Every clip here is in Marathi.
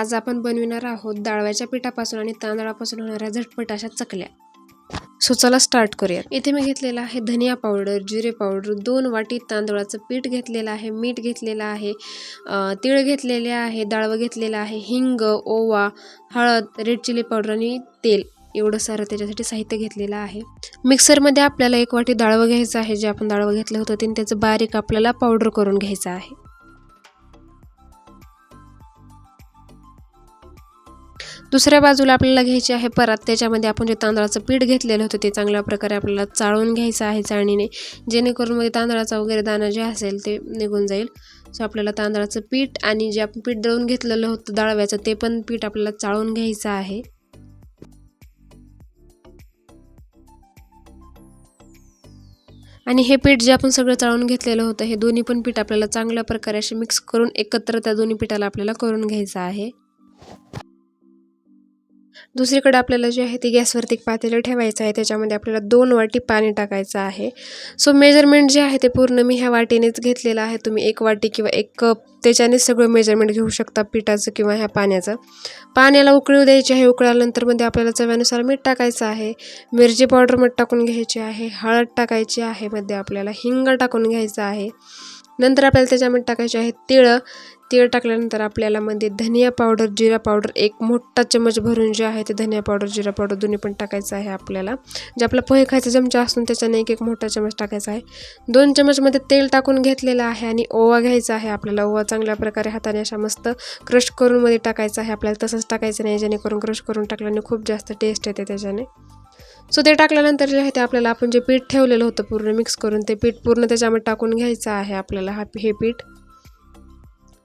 आज आपण बनविणार आहोत डाळव्याच्या पिठापासून आणि तांदळापासून होणाऱ्या झटपट अशा चकल्या. सो चला स्टार्ट करूया इथे मी घेतलेला आहे धनिया पावडर जिरे पावडर दोन वाटी तांदळाचं पीठ घेतलेलं आहे मीठ घेतलेलं आहे तिळ तीळ घेतलेले आहे डाळवं घेतलेलं आहे हिंग ओवा हळद रेड चिली पावडर आणि तेल. एवढं सारं त्याच्यासाठी साहित्य घेतलेलं आहे. मिक्सरमध्ये आपल्याला एक वाटी डाळवं घ्यायचं आहे. जे आपण डाळवं घेतलं होतं ते त्याचं बारीक आपल्याला पावडर करून घ्यायचं आहे. दुसऱ्या बाजूला आपल्याला घ्यायची आहे परात. त्याच्यामध्ये आपण जे तांदळाचं पीठ घेतलेलं होतं ते चांगल्या प्रकारे आपल्याला चाळून घ्यायचं आहे चाळणीने. जेणेकरून मध्ये तांदळाचा वगैरे दाणा जे असेल ते निघून जाईल. सो आपल्याला तांदळाचं पीठ आणि जे आपण पीठ दळून घेतलेलं होतं डाळव्याचं ते पण पीठ आपल्याला चाळून घ्यायचं आहे. आणि हे पीठ जे आपण सगळं चाळून घेतलेलं होतं हे दोन्ही पण पीठ आपल्याला चांगल्या प्रकारे असे मिक्स करून एकत्र त्या दोन्ही पिठाला आपल्याला करून घ्यायचं आहे. दुसरीकडे आपल्याला जे आहे ते गॅसवरती एक पातेलं ठेवायचं आहे. त्याच्यामध्ये आपल्याला दोन वाटी पाणी टाकायचं आहे. सो मेजरमेंट जे आहे ते पूर्ण मी ह्या वाटीनेच घेतलेलं आहे. तुम्ही एक वाटी किंवा एक कप त्याच्याने सगळं मेजरमेंट घेऊ शकता पिठाचं किंवा ह्या पाण्याचं. पाण्याला उकळू द्यायची आहे. उकळल्यानंतरमध्ये आपल्याला चव्यानुसार मीठ टाकायचं आहे. मिरची पावडर मीठ टाकून घ्यायची आहे. हळद टाकायची आहे. मध्ये आपल्याला हिंग टाकून घ्यायचं आहे. नंतर आपल्याला त्याच्यामध्ये टाकायचे आहे तिळं. तीळ टाकल्यानंतर आपल्याला मध्ये धनिया पावडर जिरा पावडर एक मोठा चमच भरून जे आहे ते धनिया पावडर जिरा पावडर दोन्ही पण टाकायचं आहे आपल्याला. जे आपला पोहे खायचा चमचा असून त्याच्याने एक एक मोठा चमच टाकायचा आहे. दोन चमचमध्ये तेल टाकून घेतलेलं आहे आणि ओवा घ्यायचा आहे आपल्याला. ओवा चांगल्या प्रकारे हाताने अशा मस्त क्रश करून मध्ये टाकायचा आहे. आपल्याला तसंच टाकायचं नाही जेणेकरून क्रश करून टाकल्याने खूप जास्त टेस्ट येते त्याच्याने. सो ते टाकल्यानंतर जे आहे ते आपल्याला आपण जे पीठ ठेवलेलं होतं पूर्ण मिक्स करून ते पीठ पूर्ण त्याच्यामध्ये टाकून घ्यायचं आहे आपल्याला हा हे पीठ.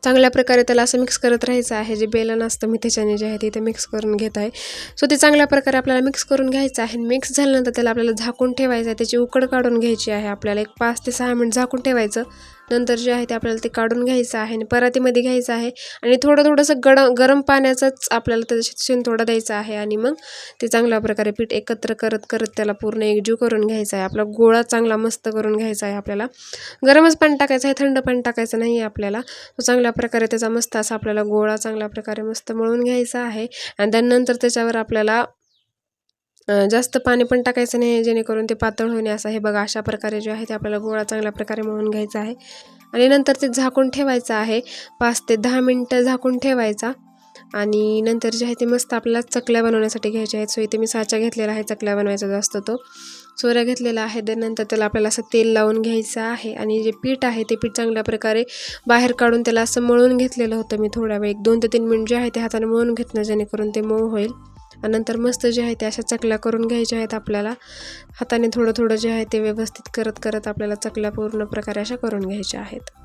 चांगल्या प्रकारे त्याला असं मिक्स करत राहायचं आहे. जे बेलन असतं मी त्याच्याने जे आहे ते इथे मिक्स करून घेत आहे. सो ते चांगल्या प्रकारे आपल्याला मिक्स करून घ्यायचं आहे. मिक्स झाल्यानंतर त्याला आपल्याला झाकून ठेवायचं आहे. त्याची उकड काढून घ्यायची आहे. आपल्याला एक पाच ते सहा मिनिट झाकून ठेवायचं. नंतर जे आहे ते आपल्याला ते काढून घ्यायचं आहे आणि परातीमध्ये घ्यायचं आहे आणि थोडं थोडंसं गड गरम पाण्याचाच आपल्याला त्याच्यात शिन थोडा द्यायचा आहे आणि मग ते चांगल्या प्रकारे पीठ एकत्र करत करत त्याला पूर्ण एकजीव करून घ्यायचा आहे. आपला गोळा चांगला मस्त करून घ्यायचा आहे आपल्याला. गरमच पाणी टाकायचं आहे थंड पाणी टाकायचं नाही आहे आपल्याला. तो चांगल्या प्रकारे त्याचा मस्त असा आपल्याला गोळा चांगल्या प्रकारे मस्त मळून घ्यायचा आहे आणि त्यानंतर त्याच्यावर आपल्याला जास्त पाणी पण टाकायचं नाही जेणेकरून ते पातळ होणे असं हे बघा अशा प्रकारे जे आहे ते आपल्याला गोळा चांगल्या प्रकारे मळून घ्यायचा आहे. आणि नंतर ते झाकून ठेवायचं आहे. पाच ते दहा मिनटं झाकून ठेवायचा. आणि नंतर जे आहे ते मस्त आपल्याला चकल्या बनवण्यासाठी घ्यायच्या आहेत. सो इथे मी साचा घेतलेला आहे. चकल्या बनवायचा जास्त तो. सोऱ्या घेतलेला आहे. त्यानंतर त्याला आपल्याला असं तेल लावून घ्यायचं आहे. आणि जे पीठ आहे ते पीठ चांगल्या प्रकारे बाहेर काढून त्याला असं मळून घेतलेलं होतं मी थोड्या वेळ. एक दोन ते तीन मिनिट जे आहे ते हाताने मळून घेतलं जेणेकरून ते मऊ होईल. नंतर मस्त जे आहे ते अशा चकल्या करून घ्यायच्या आहेत आपल्याला. हाताने थोडं थोडं जे आहे ते व्यवस्थित करत करत आपल्याला चकल्या पूर्ण प्रकारे अशा करून घ्यायच्या आहेत.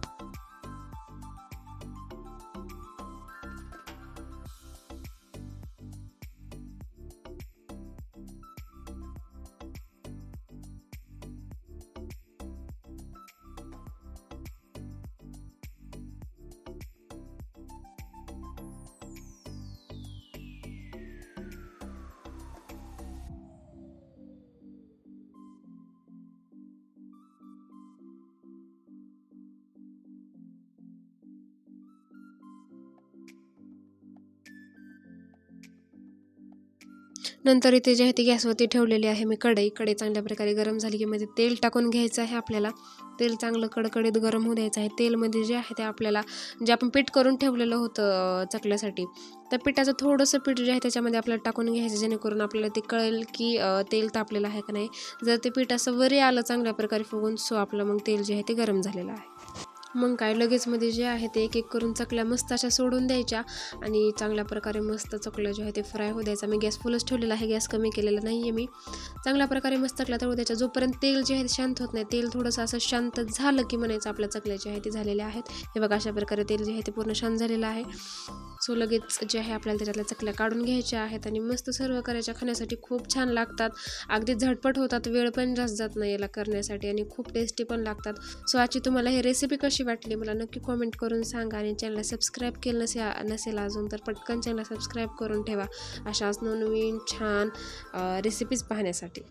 नंतर इथे जे आहे ते गॅसवरती ठेवलेली आहे मी कढई. कढई चांगल्या प्रकारे गरम झाली की मध्ये तेल टाकून घ्यायचं आहे आपल्याला. तेल चांगलं कडकडीत गरम होऊ द्यायचं आहे. तेलमध्ये जे आहे ते आपल्याला जे आपण पीठ करून ठेवलेलं होतं चकल्यासाठी त्या पिठाचं थोडंसं पीठ जे आहे त्याच्यामध्ये आपल्याला टाकून घ्यायचं जेणेकरून आपल्याला ते कळेल की तेल तापलेलं आहे का नाही. जर ते पीठ असं वरी आलं चांगल्या प्रकारे फुगून सो आपलं मग तेल जे आहे ते गरम झालेलं आहे. मग काय लगेच मध्ये जे आहे ते एक एक करून चकल्या मस्त अशा सोडून द्यायच्या आणि चांगल्या प्रकारे मस्त चकल्या जे आहे ते फ्राय होऊ द्यायचा. मी गॅस फुलच ठेवलेला आहे गॅस कमी केलेला नाही आहे मी. चांगल्या प्रकारे मस्त चकल्या तळू द्यायच्या. जोपर्यंत तेल जे आहे ते शांत होत नाही तेल थोडंसं असं शांत झालं की म्हणायचं आपल्या चकल्या जे आहे ते झालेल्या आहेत. हे बघा अशा प्रकारे तेल जे आहे ते पूर्ण शांत झालेलं आहे. सो लगेच जे आहे आपल्याला त्याच्यातल्या चकल्या काढून घ्यायच्या आहेत आणि मस्त सर्व करायच्या. खाण्यासाठी खूप छान लागतात. अगदी झटपट होतात वेळ पण जास्त जात नाही याला करण्यासाठी आणि खूप टेस्टी पण लागतात. सो आजची तुम्हाला ही रेसिपी कशी कशी वाटली मला नक्की कॉमेंट करून सांगा आणि चॅनलला सबस्क्राईब केलं नसे नसेल अजून तर पटकन चॅनलला सबस्क्राईब करून ठेवा. अशाच नवनवीन छान रेसिपीज पाहण्यासाठी.